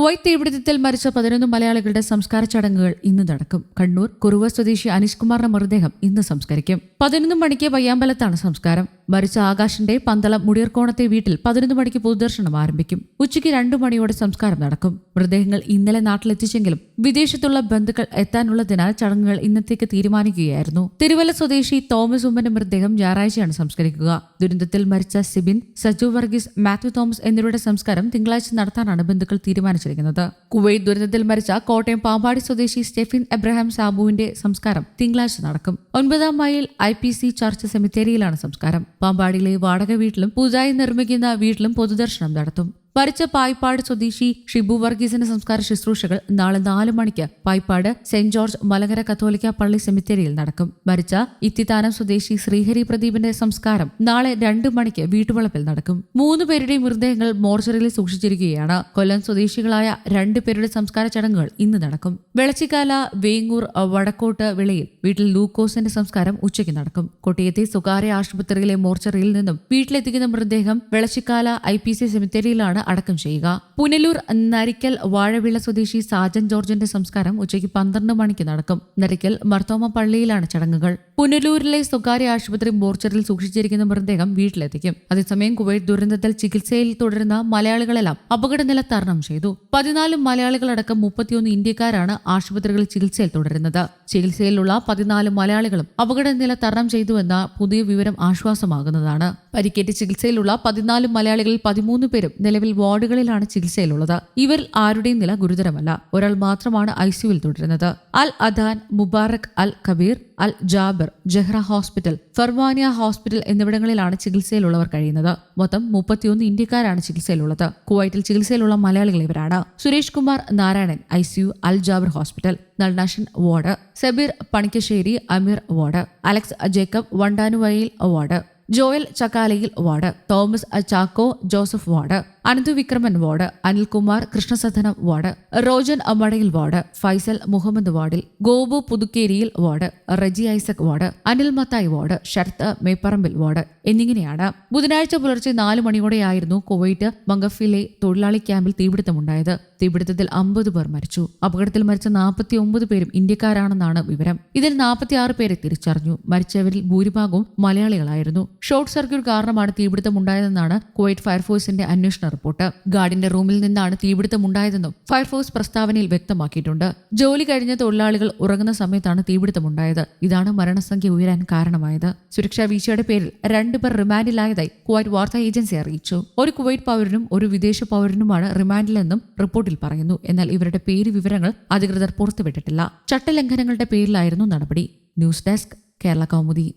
Kuwait തീപിടുത്തത്തിൽ മരിച്ച പതിനൊന്ന് മലയാളികളുടെ സംസ്കാര ചടങ്ങുകൾ ഇന്ന് നടക്കും. കണ്ണൂർ കുറുവ സ്വദേശി അനീഷ്കുമാറിന്റെ മൃതദേഹം ഇന്ന് സംസ്കരിക്കും. പതിനൊന്ന് മണിക്ക് പയ്യാമ്പലത്താണ് സംസ്കാരം. മരിച്ച ആകാശിന്റെ പന്തളം മുടിയർക്കോണത്തെ വീട്ടിൽ പതിനൊന്ന് മണിക്ക് പൊതുദർശനം ആരംഭിക്കും. ഉച്ചയ്ക്ക് രണ്ടു മണിയോടെ സംസ്കാരം നടക്കും. മൃതദേഹങ്ങൾ ഇന്നലെ നാട്ടിലെത്തിച്ചെങ്കിലും വിദേശത്തുള്ള ബന്ധുക്കൾ എത്താനുള്ളതിനാൽ ചടങ്ങുകൾ ഇന്നത്തേക്ക് തീരുമാനിക്കുകയായിരുന്നു. തിരുവല്ല സ്വദേശി തോമസ് ഉമ്മന്റെ മൃതദേഹം ഞായറാഴ്ചയാണ് സംസ്കരിക്കുക. ദുരന്തത്തിൽ മരിച്ച സിബിൻ സജു വർഗീസ് മാത്യു തോമസ് എന്നിവരുടെ സംസ്കാരം തിങ്കളാഴ്ച നടത്താനാണ് ബന്ധുക്കൾ തീരുമാനിച്ചിരിക്കുന്നത് കുവൈറ്റ് ദുരന്തത്തിൽ മരിച്ച കോട്ടയം പാമ്പാടി സ്വദേശി സ്റ്റെഫിൻ എബ്രഹാം സാബുവിന്റെ സംസ്കാരം തിങ്കളാഴ്ച നടക്കും. ഒൻപതാം mile I P C church സെമിത്തേരിയിലാണ് സംസ്കാരം. പാമ്പാടിയിലെ വാടക വീട്ടിലും പൂജായി നിർമ്മിക്കുന്ന വീട്ടിലും പൊതുദർശനം നടത്തും. മരിച്ച പായ്പാട് സ്വദേശി ഷിബു വർഗീസിന്റെ സംസ്കാര ശുശ്രൂഷകൾ നാളെ നാല് മണിക്ക് പായ്പാട് സെന്റ് ജോർജ് മലകര കത്തോലിക്ക പള്ളി സെമിത്തേരിയിൽ നടക്കും. മരിച്ച ഇത്തിത്താനം സ്വദേശി ശ്രീഹരി പ്രദീപിന്റെ സംസ്കാരം നാളെ രണ്ട് മണിക്ക് വീട്ടുവളപ്പിൽ നടക്കും. മൂന്ന് പേരുടെ മൃതദേഹങ്ങൾ മോർച്ചറിയിൽ സൂക്ഷിച്ചിരിക്കുകയാണ്. കൊല്ലം സ്വദേശികളായ രണ്ടു പേരുടെ സംസ്കാര ചടങ്ങുകൾ ഇന്ന് നടക്കും. വെളച്ചിക്കാല വേങ്ങൂർ വടക്കോട്ട് വിളയിൽ വീട്ടിൽ ലൂക്കോസിന്റെ സംസ്കാരം ഉച്ചയ്ക്ക് നടക്കും. കൊട്ടിയത്തെ സ്വകാര്യ ആശുപത്രിയിലെ മോർച്ചറിയിൽ നിന്നും വീട്ടിലെത്തിക്കുന്ന മൃതദേഹം വെളച്ചിക്കാല ഐ പി സി സെമിത്തേരിയിലാണ് അടക്കം ചെയ്യുക. പുനലൂർ നരിക്കൽ വാഴവിള സ്വദേശി സാജൻ ജോർജിന്റെ സംസ്കാരം ഉച്ചയ്ക്ക് പന്ത്രണ്ട് മണിക്ക് നടക്കും. നരിക്കൽ മർത്തോമ പള്ളിയിലാണ് ചടങ്ങുകൾ. പുനലൂരിലെ സ്വകാര്യ ആശുപത്രി മോർച്ചറിൽ സൂക്ഷിച്ചിരിക്കുന്ന മൃതദേഹം വീട്ടിലെത്തിക്കും. അതേസമയം കുവൈറ്റ് ദുരന്തത്തിൽ ചികിത്സയിൽ തുടരുന്ന മലയാളികളെല്ലാം അപകടനില തരണം ചെയ്തു. പതിനാല് മലയാളികളടക്കം മുപ്പത്തിയൊന്ന് ഇന്ത്യക്കാരാണ് ആശുപത്രികളിൽ ചികിത്സയിൽ തുടരുന്നത്. ചികിത്സയിലുള്ള പതിനാല് മലയാളികളും അപകടനില തരണം ചെയ്തുവെന്ന പുതിയ വിവരം ആശ്വാസമാകുന്നതാണ്. പരിക്കേറ്റ് ചികിത്സയിലുള്ള പതിനാല് മലയാളികളിൽ പതിമൂന്ന് പേരും നിലവിൽ വാർഡുകളിലാണ് ചികിത്സയിലുള്ളത്. ഇവരിൽ ആരുടെയും നില ഗുരുതരമല്ല. ഒരാൾ മാത്രമാണ് ഐ സിയുവിൽ തുടരുന്നത്. Al Adan Mubarak Al Kabeer Al Jaber Jahra hospital Farwaniya hospital എന്നിവിടങ്ങളിലാണ് ചികിത്സയിലുള്ളവർ കഴിയുന്നത്. മൊത്തം മുപ്പത്തിയൊന്ന് ഇന്ത്യക്കാരാണ് ചികിത്സയിലുള്ളത്. കുവൈറ്റിൽ ചികിത്സയിലുള്ള മലയാളികൾ ഇവരാണ്. Suresh Kumar Narayanan I C U Al Jabir hospital നൽനാഷൻ ward Sabeer Panikkassery Ameer ward Alex Jacob Vandanuvayil ward Joel Chakkalayil ward Thomas Chacko Joseph ward Ananthu Vikraman ward Anilkumar Krishnasadanam ward Rojan Ammadayil ward Faisal Muhammad വാർഡിൽ Gopu Puthukkeriyil ward Reji Isaac ward Anil Mathai ward Sarath Meparambil ward എന്നിങ്ങനെയാണ് ബുധനാഴ്ച പുലർച്ചെ നാല് മണിയോടെയായിരുന്നു Kuwait മംഗഫിലെ തൊഴിലാളി ക്യാമ്പിൽ തീപിടുത്തമുണ്ടായത്. തീപിടുത്തത്തിൽ അമ്പത് പേർ മരിച്ചു. അപകടത്തിൽ മരിച്ച നാൽപ്പത്തി ഒമ്പത് പേരും ഇന്ത്യക്കാരാണെന്നാണ് വിവരം. ഇതിൽ നാൽപ്പത്തിയാറ് പേരെ തിരിച്ചറിഞ്ഞു. മരിച്ചവരിൽ ഭൂരിഭാഗവും മലയാളികളായിരുന്നു. ഷോർട്ട് സർക്യൂട്ട് കാരണമാണ് തീപിടുത്തമുണ്ടായതെന്നാണ് കുവൈറ്റ് ഫയർഫോഴ്സിന്റെ അന്വേഷണ റിപ്പോർട്ട്. ഗാർഡിന്റെ റൂമിൽ നിന്നാണ് തീപിടുത്തമുണ്ടായതെന്നും ഫയർഫോഴ്സ് പ്രസ്താവനയിൽ വ്യക്തമാക്കിയിട്ടുണ്ട്. ജോലി കഴിഞ്ഞ തൊഴിലാളികൾ ഉറങ്ങുന്ന സമയത്താണ് തീപിടുത്തമുണ്ടായത്. ഇതാണ് മരണസംഖ്യ ഉയരാൻ കാരണമായത്. സുരക്ഷാ വീഴ്ചയുടെ പേരിൽ രണ്ടുപേർ റിമാൻഡിലായതായി കുവൈറ്റ് വാർത്താ ഏജൻസി അറിയിച്ചു. ഒരു കുവൈറ്റ് പൗരനും ഒരു വിദേശ പൗരനുമാണ് റിമാൻഡിലെന്നും റിപ്പോർട്ടിൽ പറയുന്നു. എന്നാൽ ഇവരുടെ പേര് വിവരങ്ങൾ അധികൃതർ പുറത്തുവിട്ടിട്ടില്ല. ചട്ടലംഘനങ്ങളുടെ പേരിലായിരുന്നു നടപടി. News desk Kerala Kaumudi.